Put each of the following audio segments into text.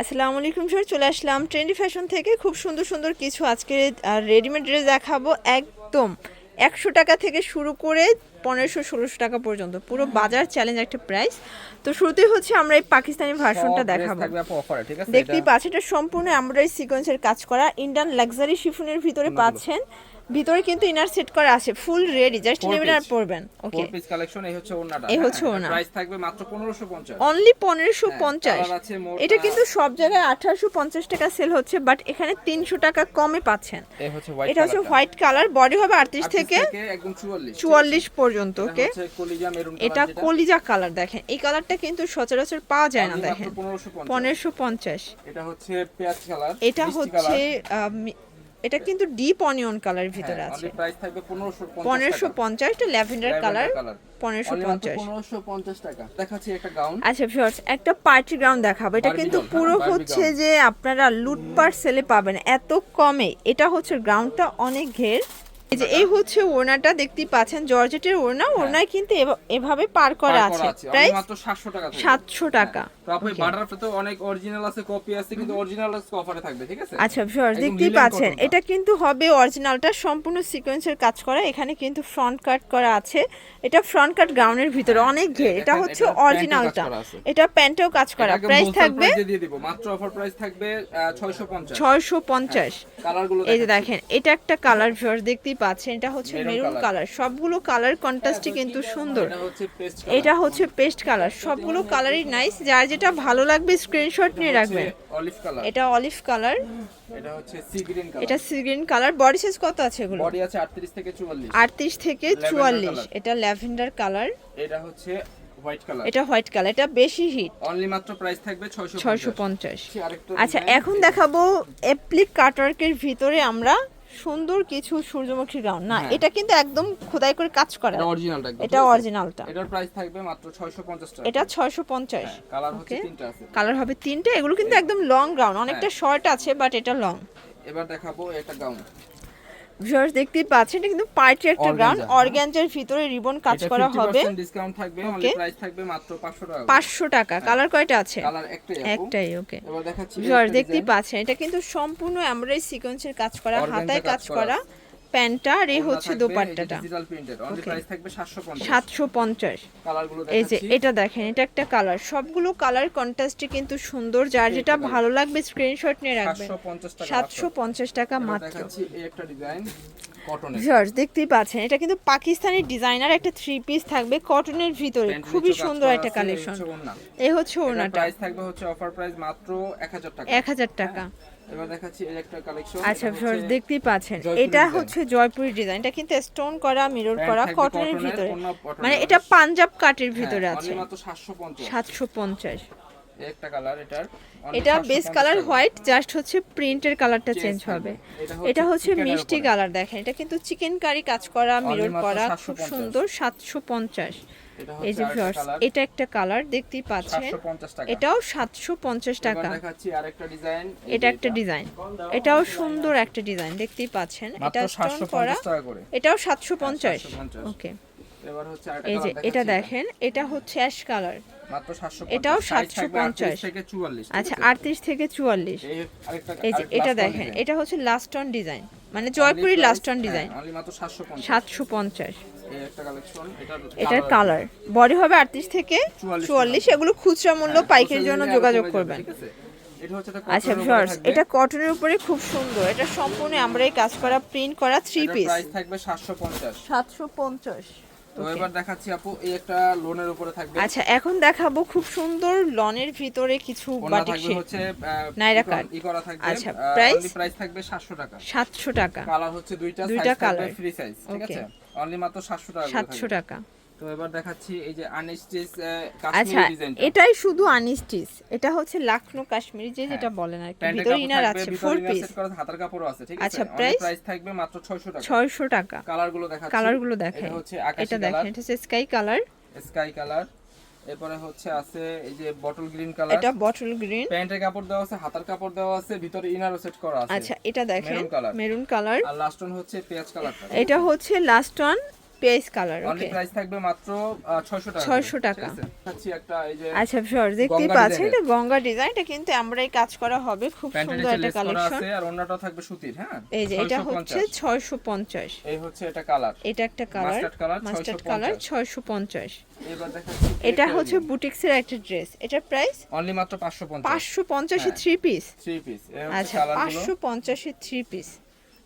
আসসালামু আলাইকুম স্যার চলে আসলাম ট্রেন্ডি ফ্যাশন থেকে। খুব সুন্দর সুন্দর কিছু আজকে রেডিমেড ড্রেস দেখাবো। একদম একশো টাকা থেকে শুরু করে পনেরোশো ষোলোশো টাকা পর্যন্ত। পুরো বাজার চ্যালেঞ্জ একটা প্রাইস তো শুরুতেই হচ্ছে আমরা এই পাকিস্তানি ভার্সনটা দেখাবো। দেখতেই এটা পাচ্ছেন এটা সম্পূর্ণ এমব্রয়ডারি সিকোয়েন্সের কাজ করা। ইন্ডিয়ান লাক্সারি শিফনের ভিতরে পাচ্ছেন। ভিতরে কিন্তু ইনার সেট করা আছে ফুল রেডি জাস্ট নেবেন আর। পরবেন ওকে ফোর পিস কালেকশন এই হচ্ছে ওড়নাটা এই হচ্ছে ওড়না। প্রাইস থাকবে মাত্র 1550 অনলি পনেরোশো পঞ্চাশ। colour আছে মোট, এটা কিন্তু সব জায়গায় আঠারোশো পঞ্চাশ টাকা সেল হচ্ছে বাট এখানে তিনশো টাকা কমে পাচ্ছেন। এই হচ্ছে হোয়াইট এটা হচ্ছে হোয়াইট কালার বডি হবে আটত্রিশ থেকে একদম 44 চুয়াল্লিশ পর্যন্ত এটা ওকে এটা কলিজা কালার দেখেন এই কালারটা কিন্তু সচরাচর পাওয়া যায় না দেখেন। 1550 পনেরোশো পঞ্চাশ। এটা হচ্ছে পেঁয়াজ কালার এটা হচ্ছে এটা কিন্তু ডিপ অনিয়ন কালার ভিতরে আছে। প্রাইস থাকবে 1550 পনেরোশো পঞ্চাশটা ল্যাভেন্ডার কালার পনেরোশো পঞ্চাশ। 1550 টাকা। দেখাচ্ছি একটা গাউন আচ্ছা ভিউয়ার্স একটা পার্টি গ্রাউন্ড দেখাবো। এটা কিন্তু হ্যাঁ, পুরো হচ্ছে যে আপনারা লুটপার সেলে পাবেন। এত কমে। এটা হচ্ছে গ্রাউন্ডটা অনেক ঘের। এই যে এই হচ্ছে ওড়নাটা দেখতেই পাচ্ছেন জর্জেটের ওড়না। ওড়নায় কিন্তু এভাবে পার করা আছে প্রাইস মাত্র 700 টাকা থাকবে। সাতশো টাকা। তো আপু বাটারফ্লাই তো অনেক অরিজিনাল আছে কপি আছে কিন্তু অরিজিনাল অফারে থাকবে ঠিক আছে? আচ্ছা ভিউয়ার্স দেখতেই পাচ্ছেন এটা কিন্তু হবে অরিজিনালটা সম্পূর্ণ সিকোয়েন্সের কাজ করা। এখানে কিন্তু ফ্রন্ট কাট করা আছে। এটা ফ্রন্ট কাট গাউনের ভিতরে অনেক ঘের এটা হচ্ছে অরিজিনালটা এটা প্যান্টেও কাজ করা। প্রাইস থাকবে price দিয়ে দিব। মাত্র অফার প্রাইস থাকবে আহ, 650 ছয়শো পঞ্চাশ। কালারগুলো এই যে দেখেন এটা একটা কালার ভিউয়ার্স দেখতেই পাচ্ছেন এটা হচ্ছে মেরুন কালার সবগুলো কালার কন্ট্রাস্টই কিন্তু সুন্দর। এটা হচ্ছে পেস্ট কালার সবগুলো কালারই নাইস যার যেটা ভালো লাগবে স্ক্রিনশট নিয়ে রাখবেন এটা অলিভ কালার এটা sea green colour body size কত আছে এগুলো বডি আছে 38 থেকে 44 আটত্রিশ থেকে Lavender চুয়াল্লিশ। colour। এটা ল্যাভেন্ডার কালার এটা হচ্ছে হোয়াইট কালার এটা হোয়াইট কালার এটা বেশি হিট অনলি মাত্র প্রাইস থাকবে 650 ছয়শো পঞ্চাশ। আরেকটা আচ্ছা এখন দেখাবো অ্যাপ্লিক কাটওয়ার্কের ভিতরে আমরা সুন্দর কিছু সূর্যমুখী গ্রাউন্ড না হ্যাঁ। এটা কিন্তু একদম খোদাই করে কাজ করে। এটা অরিজিনালটা এটা অরিজিনালটা এটার প্রাইস থাকবে মাত্র 650 টাকা। এটা ছয়শো পঞ্চাশ। কালার হচ্ছে তিনটা আছে। কালার হবে তিনটা। এগুলো কিন্তু একদম লং গ্রাউন্ড অনেকটা শর্ট আছে বাট এটা লং এবার দেখাবো এটা গাউন ভিউয়ার্স দেখতেই পাচ্ছেন এটা কিন্তু পার্টি একটা গ্রাউন্ড হ্যাঁ। ভিতরে রিবন কাজ করা হবে। ডিসকাউন্ট থাকবে অনলি প্রাইস থাকবে মাত্র 500 টাকা পাঁচশো টাকা। কালার কয়টা আছে? কালার একটাই একটাই ওকে এবার দেখাচ্ছি ভিউয়ার্স দেখতেই পাচ্ছেন এটা কিন্তু সম্পূর্ণ এমব্রয়ডারি সিকোয়েন্সের কাজ করা হাতায় কাজ করা। প্যান্টটা আর এই হচ্ছে দোপাট্টাটা। Digital printed only Okay. Price থাকবে 750 সাতশো পঞ্চাশ। এই যে এটা দেখেন এটা একটা কালার সবগুলো কালার কন্ট্রাস্টে কিন্তু সুন্দর যার যেটা ভালো লাগবে স্ক্রিনশট নিয়ে রাখবেন। সাতশো পঞ্চাশ টাকা মাত্র। ভিউয়ার্স দেখতেই পাচ্ছেন এটা কিন্তু পাকিস্তানি ডিজাইনার একটা থ্রি পিস থাকবে কটনের ভিতরে। খুবই সুন্দর একটা কালেকশন এই হচ্ছে ওড়নাটা। প্রাইস থাকবে হচ্ছে অফার প্রাইস মাত্র 1000 টাকা। এক হাজার টাকা। এবার দেখাচ্ছি এই একটা কালেকশন আচ্ছা ভিউয়ার্স দেখতেই পাচ্ছেন এটা হচ্ছে জয়পুরি ডিজাইন এটা কিন্তু স্টোন করা মিরর করা কটনের ভিতরে। মানে এটা পাঞ্জাব কাটের ভিতরে হ্যাঁ, আছে। মাত্র 750 সাতশো পঞ্চাশ। একটা কালার এটার এটা বেস কালার হোয়াইট জাস্ট হচ্ছে প্রিন্টের কালারটা চেঞ্জ হবে। এটা হচ্ছে মিষ্টি কালার দেখেন। এটা কিন্তু চিকেন কারি কাজ করা মিরর করা খুব সুন্দর সাতশো পঞ্চাশ। এই যে ভিউয়ার্স এটা একটা কালার দেখতেই পাচ্ছেন। এটাও সাতশো পঞ্চাশ টাকা। এটা একটা ডিজাইন এটাও সুন্দর একটা ডিজাইন দেখতেই পাচ্ছেন। এটা স্টোন করা। 750 টাকা করে। এটাও সাতশো পঞ্চাশ। ওকে এই যে এটা দেখেন এটা হচ্ছে অ্যাশ কালার মাত্র 750 এটাও Size থাকবে 750 38 থেকে 44 ঠিক আচ্ছা আটত্রিশ থেকে চুয়াল্লিশ। এই যে এটা দেখেন এটা হচ্ছে লাস্ট অন ডিজাইন মানে জয়পুরি লাস্ট অন ডিজাইন হ্যাঁ, 750 সাতশো পঞ্চাশ। এটার কালার বডি হবে আটত্রিশ থেকে চুয়াল্লিশ এগুলো খুচরা মূল্য হ্যাঁ, পাইকের জন্য যোগাযোগ করবেন। আচ্ছা ভিউয়ার্স এটা কটনের উপরে খুব সুন্দর। এটা সম্পূর্ণ আমরা এই কাজ করা প্রিন্ট করা থ্রি পিস থাকবে 750 সাতশো পঞ্চাশ। তো এবার দেখাচ্ছি আপু এই একটা লোনের উপরে থাকবে। আচ্ছা এখন দেখাবো খুব সুন্দর লনের ভিতরে কিছু বাটিক শেড হচ্ছে নাইরা ই করা থাকবে আচ্ছা, price? প্রাইস থাকবে 700 টাকা। সাতশো টাকা। কালার হচ্ছে দুইটা দুইটা থাকবে ফ্রি সাইজ ঠিক আছে? অনলি মাত্র 700 টাকা করে সাতশো থাকবে। টাকা। তো এবার দেখাচ্ছি এই যে আনস্টিচ আচ্ছা কাশ্মীরি ডিজাইন এটাই শুধু আনিস্টিস এটা হচ্ছে লাখনো কাশ্মীরি যে যেটা বলেন আর কি। ভিতরে ইনার আছে ফোর পিস হাতার কাপড়ও আছে ঠিক আছে? আচ্ছা, প্রাইস থাকবে মাত্র 600 টাকা। ছয়শো টাকা। কালারগুলো দেখাচ্ছি। কালারগুলো দেখেন। এটা হচ্ছে আকাশি এটা দেখেন এটা হচ্ছে স্কাই কালার স্কাই কালার এরপরে হচ্ছে আছে এই যে বটল গ্রিন কালার এটা বটল গ্রিন প্যান্টের কাপড় দেওয়া আছে হাতার কাপড় দেওয়া আছে ভিতরে ইনারও সেট করা আছে। আচ্ছা এটা দেখেন Maroon colour। মেরুন কালার আর লাস্ট ওয়ান হচ্ছে পেঁয়াজ কালারটা এটা হচ্ছে last one pace colour okay price থাকবে মাত্র ছয়শো টাকা 600 টাকা। আছে? একটা এই যে আচ্ছা দেখতেই গঙ্গা পাচ্ছেন এটা গঙ্গা ডিজাইনটা কিন্তু আমরাই কাজ করা হবে। খুব সুন্দর একটা কালেকশন আছে আর অন্যটা থাকবে সুতির হ্যাঁ? এই যে এটা হচ্ছে 650 ছয়শো পঞ্চাশ। এই হচ্ছে এটা কালার এটা একটা কালার মাস্টার্ড কালার ছয়শো পঞ্চাশ। এবার দেখাচ্ছি এটা হচ্ছে বুটিক্সের একটা ড্রেস এটার প্রাইস অনলি মাত্র 550 পাঁচশো পঞ্চাশে হ্যাঁ। থ্রি পিস থ্রি পিস আচ্ছা কালারগুলো পাঁচশো পঞ্চাশে থ্রি পিস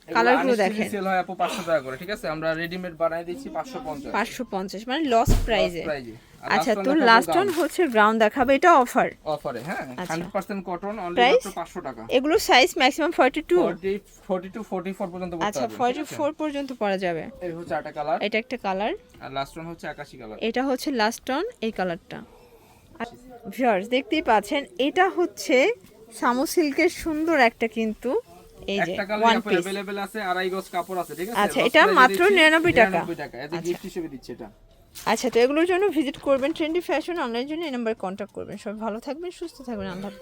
কালারগুলো দেখেন। সেল হয় আপু 500 টাকা করে ঠিক আছে? আমরা রেডিমেড বানাই দিচ্ছি 550 পাঁচশো পঞ্চাশ মানে লস প্রাইজে আচ্ছা তো লাস্ট অন হচ্ছে গ্রাউন্ড দেখাবে এটা অফার অফারে হ্যাঁ আচ্ছা। 100% কটন অনলি মাত্র 500 টাকা। এগুলো সাইজ ম্যাক্সিমাম ফর্টি টু 40 42 44 পর্যন্ত করতে আচ্ছা পারবেন ফর্টি ঠিক আছে? ফোর পর্যন্ত পরা যাবে। এই হচ্ছে আটা কালার এটা একটা কালার আর লাস্ট ওয়ান হচ্ছে আকাশি কালার এটা হচ্ছে লাস্ট অন এই কালারটা ভিউয়ার্স দেখতেই পাচ্ছেন এটা হচ্ছে সামু সিল্কের সুন্দর একটা কিন্তু এই যে একটা কালার ওয়ান আপু পিস अवेलेबल আছে আড়াই গজ কাপড় আছে ঠিক আছে আচ্ছা, Lost এটা price এ মাত্র দিচ্ছি 99 টাকা। 99 টাকা এজ আচ্ছা। গিফট হিসেবে দিচ্ছি এটা আচ্ছা তো এগুলোর জন্য ভিজিট করবেন ট্রেন্ডি ফ্যাশন অনলাইন জন্য এই নাম্বারে কন্ট্যাক্ট করবেন সবাই ভালো থাকবেন সুস্থ থাকবেন আল্লাহ হাফেজ।